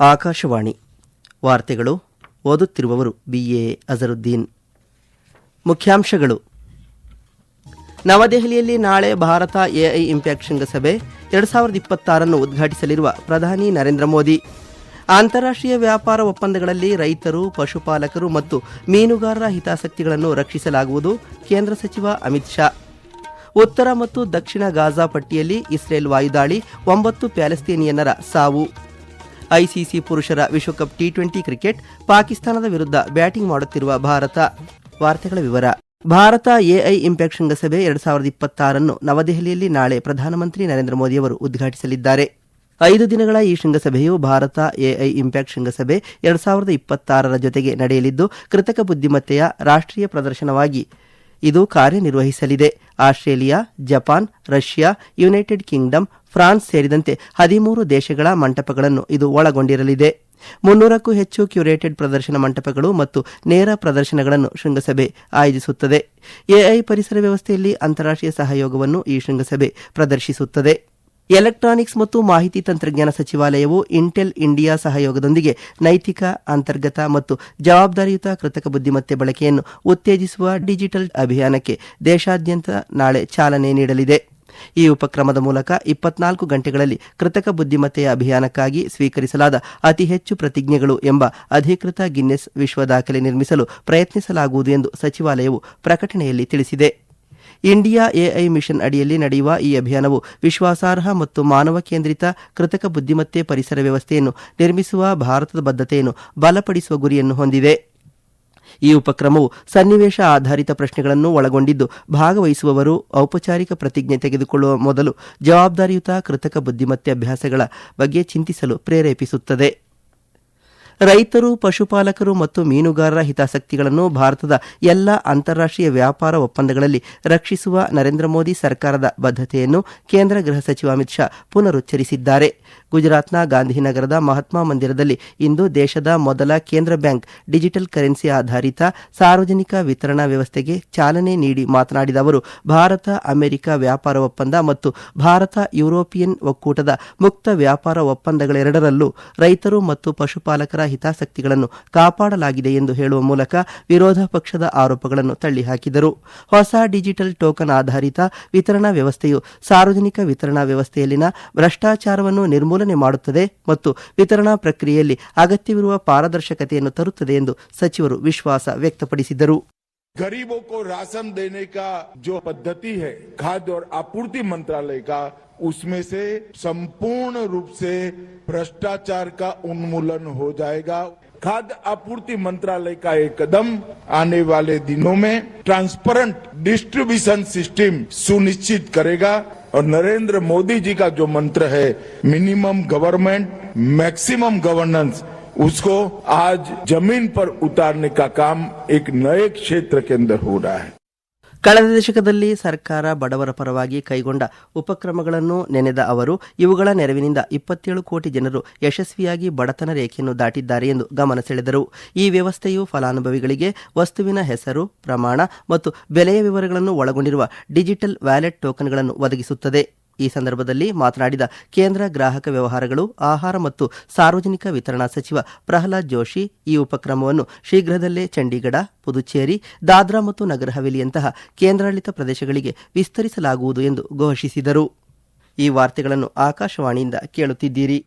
ಆಕಾಶವಾಣಿ. ವಾರ್ತೆಗಳು ಓದುತ್ತಿರುವವರು ಬಿಎ ಅಜರುದ್ದೀನ್. ಮುಖ್ಯಾಂಶಗಳು. ನವದೆಹಲಿಯಲ್ಲಿ ನಾಳೆ ಭಾರತ ಎಐ ಇಂಪ್ಯಾಕ್ಟ್ ಶೃಂಗಸಭೆ ಎರಡು ಸಾವಿರದ ಇಪ್ಪತ್ತಾರನ್ನು ಉದ್ಘಾಟಿಸಲಿರುವ ಪ್ರಧಾನಿ ನರೇಂದ್ರ ಮೋದಿ. ಅಂತಾರಾಷ್ಟ್ರೀಯ ವ್ಯಾಪಾರ ಒಪ್ಪಂದಗಳಲ್ಲಿ ರೈತರು, ಪಶುಪಾಲಕರು ಮತ್ತು ಮೀನುಗಾರರ ಹಿತಾಸಕ್ತಿಗಳನ್ನು ರಕ್ಷಿಸಲಾಗುವುದು ಕೇಂದ್ರ ಸಚಿವ ಅಮಿತ್ ಶಾ. ಉತ್ತರ ಮತ್ತು ದಕ್ಷಿಣ ಗಾಜಾ ಪಟ್ಟಿಯಲ್ಲಿ ಇಸ್ರೇಲ್ ವಾಯುದಾಳಿ, ಒಂಬತ್ತು ಪ್ಯಾಲೆಸ್ತೀನಿಯನ್ನರ ಸಾವು. ಐಸಿಸಿ ಪುರುಷರ ವಿಶ್ವಕಪ್ ಟಿ ಟ್ವೆಂಟಿ ಕ್ರಿಕೆಟ್ ಪಾಕಿಸ್ತಾನದ ವಿರುದ್ಧ ಬ್ಯಾಟಿಂಗ್ ಮಾಡುತ್ತಿರುವ ಭಾರತ. ವಾರ್ತೆಗಳ ವಿವರ. ಭಾರತ ಎಐ ಇಂಪ್ಯಾಕ್ ಶೃಂಗಸಭೆ ಎರಡ್ ಸಾವಿರದ ಇಪ್ಪತ್ತಾರನ್ನು ನವದೆಹಲಿಯಲ್ಲಿ ನಾಳೆ ಪ್ರಧಾನಮಂತ್ರಿ ನರೇಂದ್ರ ಮೋದಿ ಅವರು ಉದ್ಘಾಟಿಸಲಿದ್ದಾರೆ. ಐದು ದಿನಗಳ ಈ ಶೃಂಗಸಭೆಯು ಭಾರತ ಎಐ ಇಂಪ್ಯಾಕ್ಟ್ ಶೃಂಗಸಭೆ ಎರಡು ಸಾವಿರದ ಇಪ್ಪತ್ತಾರರ ಜೊತೆಗೆ ನಡೆಯಲಿದ್ದು, ಕೃತಕ ಬುದ್ಧಿಮತ್ತೆಯ ರಾಷ್ಟ್ರೀಯ ಪ್ರದರ್ಶನವಾಗಿ ಇದು ಕಾರ್ಯನಿರ್ವಹಿಸಲಿದೆ. Australia, Japan, Russia, United Kingdom, France ಸೇರಿದಂತೆ ಹದಿಮೂರು ದೇಶಗಳ ಮಂಟಪಗಳನ್ನು ಇದು ಒಳಗೊಂಡಿರಲಿದೆ. ಮುನ್ನೂರಕ್ಕೂ ಹೆಚ್ಚು ಕ್ಯೂರೇಟೆಡ್ ಪ್ರದರ್ಶನ ಮಂಟಪಗಳು ಮತ್ತು ನೇರ ಪ್ರದರ್ಶನಗಳನ್ನು ಶೃಂಗಸಭೆ ಆಯೋಜಿಸುತ್ತದೆ. ಎಐ ಪರಿಸರ ವ್ಯವಸ್ಥೆಯಲ್ಲಿ ಅಂತಾರಾಷ್ಟ್ರೀಯ ಸಹಯೋಗವನ್ನು ಈ ಶೃಂಗಸಭೆ ಪ್ರದರ್ಶಿಸುತ್ತದೆ. ಎಲೆಕ್ಟ್ರಾನಿಕ್ಸ್ ಮತ್ತು ಮಾಹಿತಿ ತಂತ್ರಜ್ಞಾನ ಸಚಿವಾಲಯವು ಇಂಟೆಲ್ ಇಂಡಿಯಾ ಸಹಯೋಗದೊಂದಿಗೆ ನೈತಿಕ, ಅಂತರ್ಗತ ಮತ್ತು ಜವಾಬ್ದಾರಿಯುತ ಕೃತಕ ಬುದ್ಧಿಮತ್ತೆ ಬಳಕೆಯನ್ನು ಉತ್ತೇಜಿಸುವ ಡಿಜಿಟಲ್ ಅಭಿಯಾನಕ್ಕೆ ದೇಶಾದ್ಯಂತ ನಾಳೆ ಚಾಲನೆ ನೀಡಲಿದೆ. ಈ ಉಪಕ್ರಮದ ಮೂಲಕ ಇಪ್ಪತ್ನಾಲ್ಕು ಗಂಟೆಗಳಲ್ಲಿ ಕೃತಕ ಬುದ್ಧಿಮತ್ತೆಯ ಅಭಿಯಾನಕ್ಕಾಗಿ ಸ್ವೀಕರಿಸಲಾದ ಅತಿ ಹೆಚ್ಚು ಪ್ರತಿಜ್ಞೆಗಳು ಎಂಬ ಅಧಿಕೃತ ಗಿನ್ನೆಸ್ ವಿಶ್ವ ದಾಖಲೆ ನಿರ್ಮಿಸಲು ಪ್ರಯತ್ನಿಸಲಾಗುವುದು ಎಂದು ಸಚಿವಾಲಯವು ಪ್ರಕಟಣೆಯಲ್ಲಿ ತಿಳಿಸಿದೆ. ಇಂಡಿಯಾ ಎಐ ಮಿಷನ್ ಅಡಿಯಲ್ಲಿ ನಡೆಯುವ ಈ ಅಭಿಯಾನವು ವಿಶ್ವಾಸಾರ್ಹ ಮತ್ತು ಮಾನವ ಕೇಂದ್ರಿತ ಕೃತಕ ಬುದ್ಧಿಮತ್ತೆ ಪರಿಸರ ವ್ಯವಸ್ಥೆಯನ್ನು ನಿರ್ಮಿಸುವ ಭಾರತದ ಬದ್ಧತೆಯನ್ನು ಬಲಪಡಿಸುವ ಗುರಿಯನ್ನು ಹೊಂದಿದೆ. ಈ ಉಪಕ್ರಮವು ಸನ್ನಿವೇಶ ಆಧಾರಿತ ಪ್ರಶ್ನೆಗಳನ್ನು ಒಳಗೊಂಡಿದ್ದು ಭಾಗವಹಿಸುವವರು ಔಪಚಾರಿಕ ಪ್ರತಿಜ್ಞೆ ತೆಗೆದುಕೊಳ್ಳುವ ಮೊದಲು ಜವಾಬ್ದಾರಿಯುತ ಕೃತಕ ಬುದ್ಧಿಮತ್ತೆ ಅಭ್ಯಾಸಗಳ ಬಗ್ಗೆ ಚಿಂತಿಸಲು ಪ್ರೇರೇಪಿಸುತ್ತದೆ. ರೈತರು, ಪಶುಪಾಲಕರು ಮತ್ತು ಮೀನುಗಾರರ ಹಿತಾಸಕ್ತಿಗಳನ್ನು ಭಾರತದ ಎಲ್ಲ ಅಂತಾರಾಷ್ಟೀಯ ವ್ಯಾಪಾರ ಒಪ್ಪಂದಗಳಲ್ಲಿ ರಕ್ಷಿಸುವ ನರೇಂದ್ರ ಮೋದಿ ಸರ್ಕಾರದ ಬದ್ಧತೆಯನ್ನು ಕೇಂದ್ರ ಗೃಹ ಸಚಿವ ಅಮಿತ್ ಶಾ ಪುನರುಚ್ಚರಿಸಿದ್ದಾರೆ. ಗುಜರಾತ್ನ ಗಾಂಧಿನಗರದ ಮಹಾತ್ಮ ಮಂದಿರದಲ್ಲಿ ಇಂದು ದೇಶದ ಮೊದಲ ಕೇಂದ್ರ ಬ್ಯಾಂಕ್ ಡಿಜಿಟಲ್ ಕರೆನ್ಸಿ ಆಧಾರಿತ ಸಾರ್ವಜನಿಕ ವಿತರಣಾ ವ್ಯವಸ್ಥೆಗೆ ಚಾಲನೆ ನೀಡಿ ಮಾತನಾಡಿದ ಅವರು, ಭಾರತ, ಅಮೆರಿಕ ವ್ಯಾಪಾರ ಒಪ್ಪಂದ ಮತ್ತು ಭಾರತ ಯುರೋಪಿಯನ್ ಒಕ್ಕೂಟದ ಮುಕ್ತ ವ್ಯಾಪಾರ ಒಪ್ಪಂದಗಳೆರಡರಲ್ಲೂ ರೈತರು ಮತ್ತು ಪಶುಪಾಲಕರ ಹಿತಾಸಕ್ತಿಗಳನ್ನು ಕಾಪಾಡಲಾಗಿದೆ ಎಂದು ಹೇಳುವ ಮೂಲಕ ವಿರೋಧ ಪಕ್ಷದ ಆರೋಪಗಳನ್ನು ತಳ್ಳಿಹಾಕಿದರು. ಹೊಸ ಡಿಜಿಟಲ್ ಟೋಕನ್ ಆಧಾರಿತ ವಿತರಣಾ ವ್ಯವಸ್ಥೆಯು ಸಾರ್ವಜನಿಕ ವಿತರಣಾ ವ್ಯವಸ್ಥೆಯಲ್ಲಿನ ಭ್ರಷ್ಟಾಚಾರವನ್ನು ನಿರ್ಮೂಲನೆ ಮಾಡುತ್ತದೆ ಮತ್ತು ವಿತರಣಾ ಪ್ರಕ್ರಿಯೆಯಲ್ಲಿ ಅಗತ್ಯವಿರುವ ಪಾರದರ್ಶಕತೆಯನ್ನು ತರುತ್ತದೆ ಎಂದು ಸಚಿವರು ವಿಶ್ವಾಸ ವ್ಯಕ್ತಪಡಿಸಿದರು गरीबों को राशन देने का जो पद्धति है खाद्य और आपूर्ति मंत्रालय का उसमें से संपूर्ण रूप से भ्रष्टाचार का उन्मूलन हो जाएगा खाद्य आपूर्ति मंत्रालय का एक कदम आने वाले दिनों में ट्रांसपेरेंट डिस्ट्रीब्यूशन सिस्टम सुनिश्चित करेगा और नरेंद्र मोदी जी का जो मंत्र है मिनिमम गवर्नमेंट मैक्सिमम गवर्नेंस उसको आज ज़मीन पर उतारने का काम एक नए क्षेत्र के अंदर हो रहा है। ಕಳೆದ ದಶಕದಲ್ಲಿ ಸರ್ಕಾರ ಬಡವರ ಪರವಾಗಿ ಕೈಗೊಂಡ ಉಪಕ್ರಮಗಳನ್ನು ನೆನೆದ ಅವರು, ಇವುಗಳ ನೆರವಿನಿಂದ ಇಪ್ಪತ್ತೇಳು ಕೋಟಿ ಜನರು ಯಶಸ್ವಿಯಾಗಿ ಬಡತನ ರೇಖೆಯನ್ನು ದಾಟಿದ್ದಾರೆ ಎಂದು ಗಮನ ಸೆಳೆದರು. ಈ ವ್ಯವಸ್ಥೆಯು ಫಲಾನುಭವಿಗಳಿಗೆ ವಸ್ತುವಿನ ಹೆಸರು, ಪ್ರಮಾಣ ಮತ್ತು ಬೆಲೆಯ ವಿವರಗಳನ್ನು ಒಳಗೊಂಡಿರುವ ಡಿಜಿಟಲ್ ವ್ಯಾಲೆಟ್ ಟೋಕನ್ಗಳನ್ನು ಒದಗಿಸುತ್ತದೆ. ಈ ಸಂದರ್ಭದಲ್ಲಿ ಮಾತನಾಡಿದ ಕೇಂದ್ರ ಗ್ರಾಹಕ ವ್ಯವಹಾರಗಳು, ಆಹಾರ ಮತ್ತು ಸಾರ್ವಜನಿಕ ವಿತರಣಾ ಸಚಿವ ಪ್ರಹ್ಲಾದ್ ಜೋಶಿ, ಈ ಉಪಕ್ರಮವನ್ನು ಶೀಘ್ರದಲ್ಲೇ ಚಂಡೀಗಢ, ಪುದುಚೇರಿ, ದಾದ್ರಾ ಮತ್ತು ನಗರ ಹವೇಲಿಯಂತಹ ಕೇಂದ್ರಾಡಳಿತ ಪ್ರದೇಶಗಳಿಗೆ ವಿಸ್ತರಿಸಲಾಗುವುದು ಎಂದು ಘೋಷಿಸಿದರು. ಈ ವಾರ್ತೆಗಳನ್ನು ಆಕಾಶವಾಣಿಯಿಂದ ಕೇಳುತ್ತಿದ್ದೀರಿ.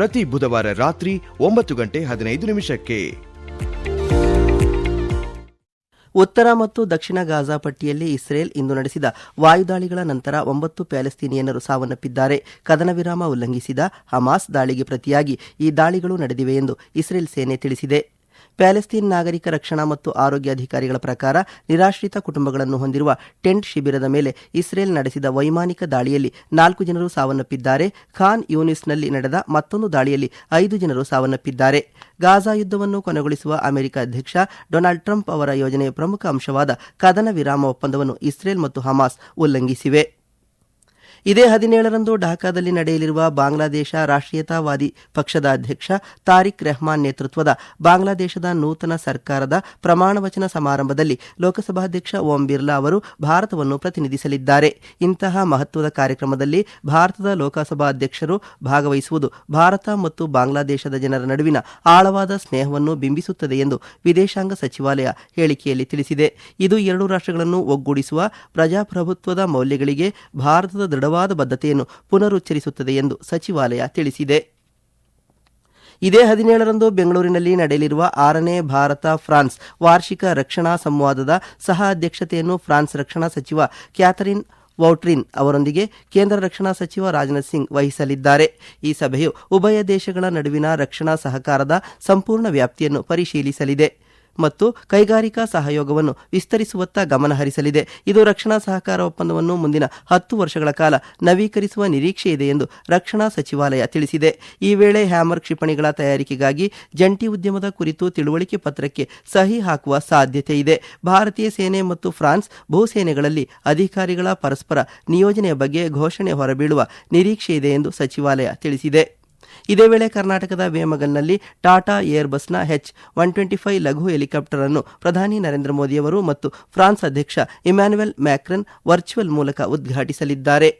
ಪ್ರತಿ ಬುಧವಾರ ರಾತ್ರಿ ಒಂಬತ್ತು ಗಂಟೆ ಹದಿನೈದು ನಿಮಿಷಕ್ಕೆ. ಉತ್ತರ ಮತ್ತು ದಕ್ಷಿಣ ಗಾಜಾ ಪಟ್ಟಿಯಲ್ಲಿ ಇಸ್ರೇಲ್ ಇಂದು ನಡೆಸಿದ ವಾಯುದಾಳಿಗಳ ನಂತರ ಒಂಬತ್ತು ಪ್ಯಾಲೆಸ್ತೀನಿಯನ್ನರು ಸಾವನ್ನಪ್ಪಿದ್ದಾರೆ. ಕದನ ವಿರಾಮ ಉಲ್ಲಂಘಿಸಿದ ಹಮಾಸ್ ದಾಳಿಗೆ ಪ್ರತಿಯಾಗಿ ಈ ದಾಳಿಗಳು ನಡೆದಿವೆ ಎಂದು ಇಸ್ರೇಲ್ ಸೇನೆ ತಿಳಿಸಿದೆ. ಪ್ಯಾಲೆಸ್ತೀನ್ ನಾಗರಿಕ ರಕ್ಷಣಾ ಮತ್ತು ಆರೋಗ್ಯ ಅಧಿಕಾರಿಗಳ ಪ್ರಕಾರ ನಿರಾಶ್ರಿತ ಕುಟುಂಬಗಳನ್ನು ಹೊಂದಿರುವ ಟೆಂಟ್ ಶಿಬಿರದ ಮೇಲೆ ಇಸ್ರೇಲ್ ನಡೆಸಿದ ವೈಮಾನಿಕ ದಾಳಿಯಲ್ಲಿ ನಾಲ್ಕು ಜನರು ಸಾವನ್ನಪ್ಪಿದ್ದಾರೆ. ಖಾನ್ ಯೂನಿಸ್ನಲ್ಲಿ ನಡೆದ ಮತ್ತೊಂದು ದಾಳಿಯಲ್ಲಿ ಐದು ಜನರು ಸಾವನ್ನಪ್ಪಿದ್ದಾರೆ. ಗಾಜಾ ಯುದ್ಧವನ್ನು ಕೊನೆಗೊಳಿಸುವ ಅಮೆರಿಕ ಅಧ್ಯಕ್ಷ ಡೊನಾಲ್ಡ್ ಟ್ರಂಪ್ ಅವರ ಯೋಜನೆಯ ಪ್ರಮುಖ ಅಂಶವಾದ ಕದನ ವಿರಾಮ ಒಪ್ಪಂದವನ್ನು ಇಸ್ರೇಲ್ ಮತ್ತು ಹಮಾಸ್ ಉಲ್ಲಂಘಿಸಿವೆ. ಇದೇ ಹದಿನೇಳರಂದು ಢಾಕಾದಲ್ಲಿ ನಡೆಯಲಿರುವ ಬಾಂಗ್ಲಾದೇಶ ರಾಷ್ಟ್ರೀಯತಾವಾದಿ ಪಕ್ಷದ ಅಧ್ಯಕ್ಷ ತಾರಿಕ್ ರೆಹಮಾನ್ ನೇತೃತ್ವದ ಬಾಂಗ್ಲಾದೇಶದ ನೂತನ ಸರ್ಕಾರದ ಪ್ರಮಾಣ ವಚನ ಸಮಾರಂಭದಲ್ಲಿ ಲೋಕಸಭಾಧ್ಯಕ್ಷ ಓಂ ಬಿರ್ಲಾ ಅವರು ಭಾರತವನ್ನು ಪ್ರತಿನಿಧಿಸಲಿದ್ದಾರೆ. ಇಂತಹ ಮಹತ್ವದ ಕಾರ್ಯಕ್ರಮದಲ್ಲಿ ಭಾರತದ ಲೋಕಸಭಾ ಅಧ್ಯಕ್ಷರು ಭಾಗವಹಿಸುವುದು ಭಾರತ ಮತ್ತು ಬಾಂಗ್ಲಾದೇಶದ ಜನರ ನಡುವಿನ ಆಳವಾದ ಸ್ನೇಹವನ್ನು ಬಿಂಬಿಸುತ್ತದೆ ಎಂದು ವಿದೇಶಾಂಗ ಸಚಿವಾಲಯ ಹೇಳಿಕೆಯಲ್ಲಿ ತಿಳಿಸಿದೆ. ಇದು ಎರಡು ರಾಷ್ಟ್ರಗಳನ್ನು ಒಗ್ಗೂಡಿಸುವ ಪ್ರಜಾಪ್ರಭುತ್ವದ ಮೌಲ್ಯಗಳಿಗೆ ಭಾರತದ ದೃಢವಾದ ಬದ್ಧತೆಯನ್ನು ಪುನರುಚ್ಚರಿಸುತ್ತದೆ ಎಂದು ಸಚಿವಾಲಯ ತಿಳಿಸಿದೆ. ಇದೇ ಹದಿನೇಳರಂದು ಬೆಂಗಳೂರಿನಲ್ಲಿ ನಡೆಯಲಿರುವ ಆರನೇ ಭಾರತ ಫ್ರಾನ್ಸ್ ವಾರ್ಷಿಕ ರಕ್ಷಣಾ ಸಂವಾದದ ಸಹ ಅಧ್ಯಕ್ಷತೆಯನ್ನು ಫ್ರಾನ್ಸ್ ರಕ್ಷಣಾ ಸಚಿವ ಕ್ಯಾಥರಿನ್ ವೌಟ್ರಿನ್ ಅವರೊಂದಿಗೆ ಕೇಂದ್ರ ರಕ್ಷಣಾ ಸಚಿವ ರಾಜನಾಥ್ ಸಿಂಗ್ ವಹಿಸಲಿದ್ದಾರೆ. ಈ ಸಭೆಯು ಉಭಯ ದೇಶಗಳ ನಡುವಿನ ರಕ್ಷಣಾ ಸಹಕಾರದ ಸಂಪೂರ್ಣ ವ್ಯಾಪ್ತಿಯನ್ನು ಪರಿಶೀಲಿಸಲಿದೆ. ಮತ್ತು ಕೈಗಾರಿಕಾ ಸಹಯೋಗವನ್ನು ವಿಸ್ತರಿಸುವತ್ತ ಗಮನ ಹರಿಸಲಿದೆ. ಇದು ರಕ್ಷಣಾ ಸಹಕಾರ ಒಪ್ಪಂದವನ್ನು ಮುಂದಿನ ಹತ್ತು ವರ್ಷಗಳ ಕಾಲ ನವೀಕರಿಸುವ ನಿರೀಕ್ಷೆ ಇದೆ ಎಂದು ರಕ್ಷಣಾ ಸಚಿವಾಲಯ ತಿಳಿಸಿದೆ. ಈ ವೇಳೆ ಹ್ಯಾಮರ್ ಕ್ಷಿಪಣಿಗಳ ತಯಾರಿಕೆಗಾಗಿ ಜಂಟಿ ಉದ್ಯಮದ ಕುರಿತು ತಿಳುವಳಿಕೆ ಪತ್ರಕ್ಕೆ ಸಹಿ ಹಾಕುವ ಸಾಧ್ಯತೆ ಇದೆ. ಭಾರತೀಯ ಸೇನೆ ಮತ್ತು ಫ್ರಾನ್ಸ್ ಭೂಸೇನೆಗಳಲ್ಲಿ ಅಧಿಕಾರಿಗಳ ಪರಸ್ಪರ ನಿಯೋಜನೆಯ ಬಗ್ಗೆ ಘೋಷಣೆ ಹೊರಬೀಳುವ ನಿರೀಕ್ಷೆ ಇದೆ ಎಂದು ಸಚಿವಾಲಯ ತಿಳಿಸಿದೆ. ಇದೇ ವೇಳೆ ಕರ್ನಾಟಕದ ವೇಮಗಲ್ನಲ್ಲಿ ಟಾಟಾ ಏರ್ ಬಸ್ನ ಹೆಚ್ ಒನ್ ಟ್ವೆಂಟಿ ಫೈವ್ ಲಘು ಹೆಲಿಕಾಪ್ಟರ್ ಅನ್ನು ಪ್ರಧಾನಿ ನರೇಂದ್ರ ಮೋದಿಯವರು ಮತ್ತು ಫ್ರಾನ್ಸ್ ಅಧ್ಯಕ್ಷ ಇಮ್ಯಾನುವೆಲ್ ಮ್ಯಾಕ್ರನ್ ವರ್ಚುವಲ್ ಮೂಲಕ ಉದ್ಘಾಟಿಸಲಿದ್ದಾರೆ.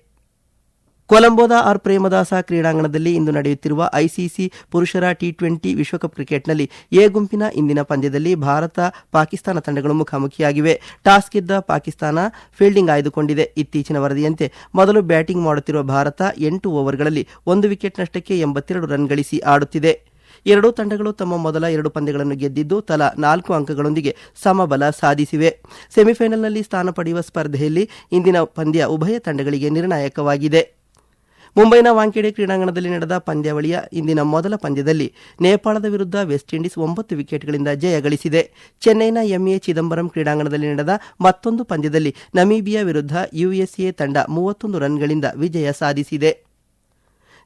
ಕೊಲಂಬೋದ ಆರ್ ಪ್ರೇಮದಾಸ ಕ್ರೀಡಾಂಗಣದಲ್ಲಿ ಇಂದು ನಡೆಯುತ್ತಿರುವ ಐಸಿಸಿ ಪುರುಷರ ಟಿ ಟ್ವೆಂಟಿ ವಿಶ್ವಕಪ್ ಕ್ರಿಕೆಟ್ನಲ್ಲಿ ಎ ಗುಂಪಿನ ಇಂದಿನ ಪಂದ್ಯದಲ್ಲಿ ಭಾರತ, ಪಾಕಿಸ್ತಾನ ತಂಡಗಳು ಮುಖಾಮುಖಿಯಾಗಿವೆ. ಟಾಸ್ ಗೆದ್ದ ಪಾಕಿಸ್ತಾನ ಫೀಲ್ಡಿಂಗ್ ಆಯ್ದುಕೊಂಡಿದೆ. ಇತ್ತೀಚಿನ ವರದಿಯಂತೆ ಮೊದಲು ಬ್ಯಾಟಿಂಗ್ ಮಾಡುತ್ತಿರುವ ಭಾರತ ಎಂಟು ಓವರ್ಗಳಲ್ಲಿ ಒಂದು ವಿಕೆಟ್ ನಷ್ಟಕ್ಕೆ ಎಂಬತ್ತೆರಡು ರನ್ ಗಳಿಸಿ ಆಡುತ್ತಿದೆ. ಎರಡೂ ತಂಡಗಳು ತಮ್ಮ ಮೊದಲ ಎರಡು ಪಂದ್ಯಗಳನ್ನು ಗೆದ್ದಿದ್ದು ತಲಾ ನಾಲ್ಕು ಅಂಕಗಳೊಂದಿಗೆ ಸಮಬಲ ಸಾಧಿಸಿವೆ. ಸೆಮಿಫೈನಲ್ನಲ್ಲಿ ಸ್ಥಾನ ಪಡೆಯುವ ಸ್ಪರ್ಧೆಯಲ್ಲಿ ಇಂದಿನ ಪಂದ್ಯ ಉಭಯ ತಂಡಗಳಿಗೆ ನಿರ್ಣಾಯಕವಾಗಿದೆ. ಮುಂಬೈನ ವಾಂಖೇಡೆ ಕ್ರೀಡಾಂಗಣದಲ್ಲಿ ನಡೆದ ಪಂದ್ಯಾವಳಿಯ ಇಂದಿನ ಮೊದಲ ಪಂದ್ಯದಲ್ಲಿ ನೇಪಾಳದ ವಿರುದ್ಧ ವೆಸ್ಟ್ ಇಂಡೀಸ್ ಒಂಬತ್ತು ವಿಕೆಟ್ಗಳಿಂದ ಜಯ ಗಳಿಸಿದೆ. ಚೆನ್ನೈನ ಎಂಎ ಚಿದಂಬರಂ ಕ್ರೀಡಾಂಗಣದಲ್ಲಿ ನಡೆದ ಮತ್ತೊಂದು ಪಂದ್ಯದಲ್ಲಿ ನಮೀಬಿಯಾ ವಿರುದ್ಧ ಯುಎಸ್ಎ ತಂಡ ಮೂವತ್ತೊಂದು ರನ್ಗಳಿಂದ ವಿಜಯ ಸಾಧಿಸಿದೆ.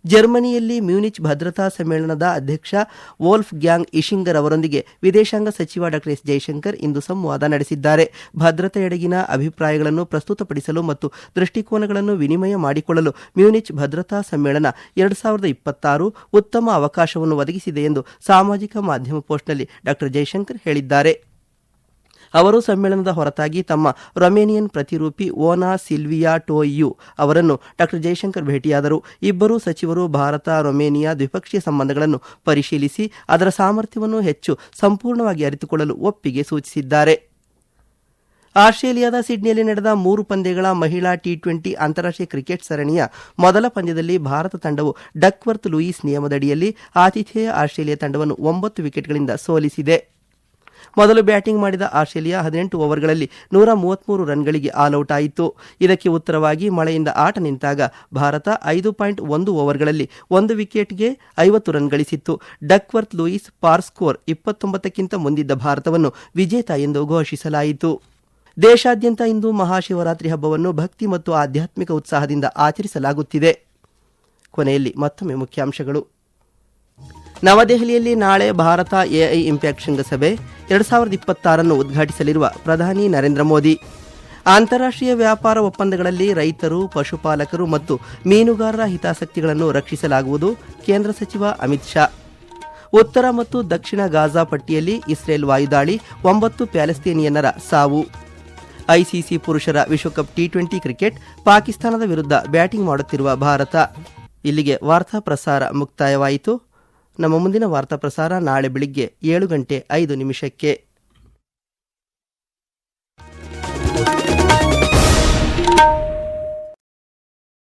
ಜರ್ಮನಿಯಲ್ಲಿ ಮ್ಯೂನಿಚ್ ಭದ್ರತಾ ಸಮ್ಮೇಳನದ ಅಧ್ಯಕ್ಷ ವೋಲ್ಫ್ ಗ್ಯಾಂಗ್ ಇಶಿಂಗರ್ ಅವರೊಂದಿಗೆ ವಿದೇಶಾಂಗ ಸಚಿವ ಡಾ ಎಸ್ ಜೈಶಂಕರ್ ಇಂದು ಸಂವಾದ ನಡೆಸಿದ್ದಾರೆ. ಭದ್ರತೆಯೆಡೆಗಿನ ಅಭಿಪ್ರಾಯಗಳನ್ನು ಪ್ರಸ್ತುತಪಡಿಸಲು ಮತ್ತು ದೃಷ್ಟಿಕೋನಗಳನ್ನು ವಿನಿಮಯ ಮಾಡಿಕೊಳ್ಳಲು ಮ್ಯೂನಿಚ್ ಭದ್ರತಾ ಸಮ್ಮೇಳನ ಎರಡು ಸಾವಿರದ ಇಪ್ಪತ್ತಾರು ಉತ್ತಮ ಅವಕಾಶವನ್ನು ಒದಗಿಸಿದೆ ಎಂದು ಸಾಮಾಜಿಕ ಮಾಧ್ಯಮ ಪೋಸ್ಟ್ನಲ್ಲಿ ಡಾ ಜೈಶಂಕರ್ ಹೇಳಿದ್ದಾರೆ. ಅವರು ಸಮ್ಮೇಳನದ ಹೊರತಾಗಿ ತಮ್ಮ ರೊಮೇನಿಯನ್ ಪ್ರತಿರೂಪಿ ಓನಾ ಸಿಲ್ವಿಯಾ ಟೋಯ್ಯು ಅವರನ್ನು ಡಾ ಜೈಶಂಕರ್ ಭೇಟಿಯಾದರು. ಇಬ್ಬರೂ ಸಚಿವರು ಭಾರತ, ರೊಮೇನಿಯಾ ದ್ವಿಪಕ್ಷೀಯ ಸಂಬಂಧಗಳನ್ನು ಪರಿಶೀಲಿಸಿ ಅದರ ಸಾಮರ್ಥ್ಯವನ್ನು ಹೆಚ್ಚು ಸಂಪೂರ್ಣವಾಗಿ ಅರಿತುಕೊಳ್ಳಲು ಒಪ್ಪಿಗೆ ಸೂಚಿಸಿದ್ದಾರೆ. ಆಸ್ಟ್ರೇಲಿಯಾದ ಸಿಡ್ನಿಯಲ್ಲಿ ನಡೆದ ಮೂರು ಪಂದ್ಯಗಳ ಮಹಿಳಾ ಟಿ ಟ್ವೆಂಟಿ ಅಂತಾರಾಷ್ಟ್ರೀಯ ಕ್ರಿಕೆಟ್ ಸರಣಿಯ ಮೊದಲ ಪಂದ್ಯದಲ್ಲಿ ಭಾರತ ತಂಡವು ಡಕ್ವರ್ತ್ ಲೂಯಿಸ್ ನಿಯಮದಡಿಯಲ್ಲಿ ಆತಿಥೇಯ ಆಸ್ಟ್ರೇಲಿಯಾ ತಂಡವನ್ನು ಒಂಬತ್ತು ವಿಕೆಟ್ಗಳಿಂದ ಸೋಲಿಸಿದೆ. ಮೊದಲು ಬ್ಯಾಟಿಂಗ್ ಮಾಡಿದ ಆಸ್ಟ್ರೇಲಿಯಾ ಹದಿನೆಂಟು ಓವರ್ಗಳಲ್ಲಿ ನೂರ ಮೂವತ್ಮೂರು ರನ್ಗಳಿಗೆ ಆಲ್ಔಟ್ ಆಯಿತು ಇದಕ್ಕೆ ಉತ್ತರವಾಗಿ ಮಳೆಯಿಂದ ಆಟ ನಿಂತಾಗ ಭಾರತ ಐದು ಪಾಯಿಂಟ್ ಒಂದು ಓವರ್ಗಳಲ್ಲಿ ಒಂದು ವಿಕೆಟ್ಗೆ ಐವತ್ತು ರನ್ ಗಳಿಸಿತ್ತು. ಡಕ್ವರ್ತ್ ಲೂಯಿಸ್ ಪಾರ್ ಸ್ಕೋರ್ ಇಪ್ಪತ್ತೊಂಬತ್ತಕ್ಕಿಂತ ಮುಂದಿದ್ದ ಭಾರತವನ್ನು ವಿಜೇತ ಎಂದು ಘೋಷಿಸಲಾಯಿತು. ದೇಶಾದ್ಯಂತ ಇಂದು ಮಹಾಶಿವರಾತ್ರಿ ಹಬ್ಬವನ್ನು ಭಕ್ತಿ ಮತ್ತು ಆಧ್ಯಾತ್ಮಿಕ ಉತ್ಸಾಹದಿಂದ ಆಚರಿಸಲಾಗುತ್ತಿದೆ. ಕೊನೆಯಲ್ಲಿ ಮತ್ತೊಮ್ಮೆ ಮುಖ್ಯಾಂಶಗಳು. ನವದೆಹಲಿಯಲ್ಲಿ ನಾಳೆ ಭಾರತ ಎಐ ಇಂಪ್ಯಾಕ್ಟ್ ಶೃಂಗಸಭೆ. ಎರಡು ಸಾವಿರದ ಇಪ್ಪತ್ತಾರನ್ನು ಉದ್ಘಾಟಿಸಲಿರುವ ಪ್ರಧಾನಿ ನರೇಂದ್ರ ಮೋದಿ. ಅಂತಾರಾಷ್ಟ್ರೀಯ ವ್ಯಾಪಾರ ಒಪ್ಪಂದಗಳಲ್ಲಿ ರೈತರು, ಪಶುಪಾಲಕರು ಮತ್ತು ಮೀನುಗಾರರ ಹಿತಾಸಕ್ತಿಗಳನ್ನು ರಕ್ಷಿಸಲಾಗುವುದು, ಕೇಂದ್ರ ಸಚಿವ ಅಮಿತ್ ಶಾ. ಉತ್ತರ ಮತ್ತು ದಕ್ಷಿಣ ಗಾಜಾ ಪಟ್ಟಿಯಲ್ಲಿ ಇಸ್ರೇಲ್ ವಾಯುದಾಳಿ, ಒಂಬತ್ತು ಪ್ಯಾಲೆಸ್ತೀನಿಯನ್ನರ ಸಾವು. ಐಸಿಸಿ ಪುರುಷರ ವಿಶ್ವಕಪ್ ಟಿ ಟ್ವೆಂಟಿ ಕ್ರಿಕೆಟ್ ಪಾಕಿಸ್ತಾನದ ವಿರುದ್ಧ ಬ್ಯಾಟಿಂಗ್ ಮಾಡುತ್ತಿರುವ ಭಾರತ. ಇಲ್ಲಿಗೆ ವಾರ್ತಾ ಪ್ರಸಾರ ಮುಕ್ತಾಯವಾಯಿತು. ನಮ್ಮ ಮುಂದಿನ ವಾರ್ತಾ ಪ್ರಸಾರ ನಾಳೆ ಬೆಳಿಗ್ಗೆ ಏಳು ಗಂಟೆ ಐದು ನಿಮಿಷಕ್ಕೆ.